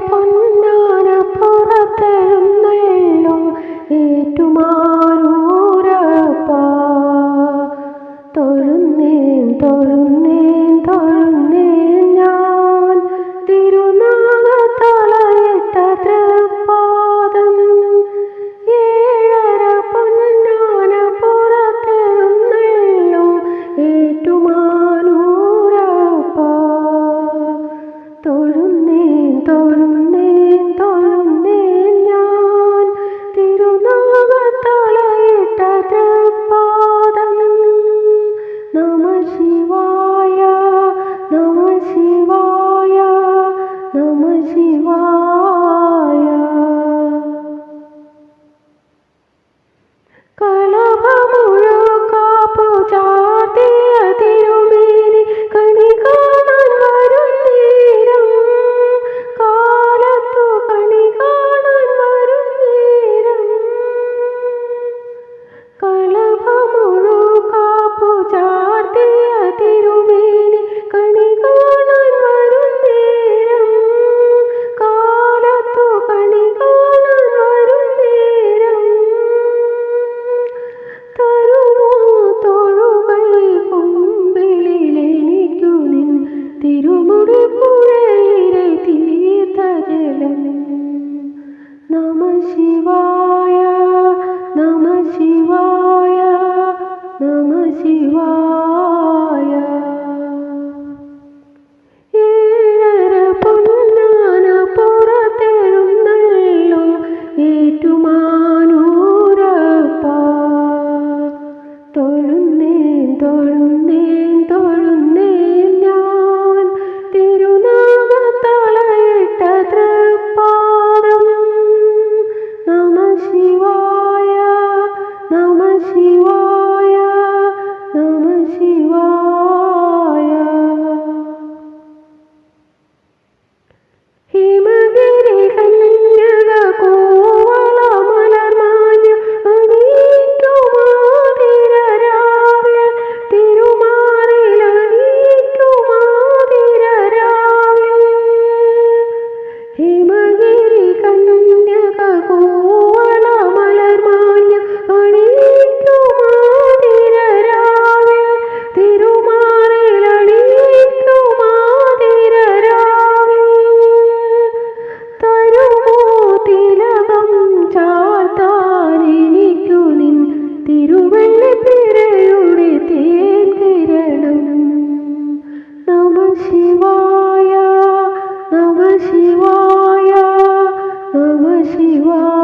আপন शिवाय नमः शिवाय। തുടിപ്പുഴയിലെ തീർത്ഥജലം. നമ ശിവായ നമ ശിവായ നമ ശിവായ. 쉬워요. 너무 쉬워요. 너무 쉬워요.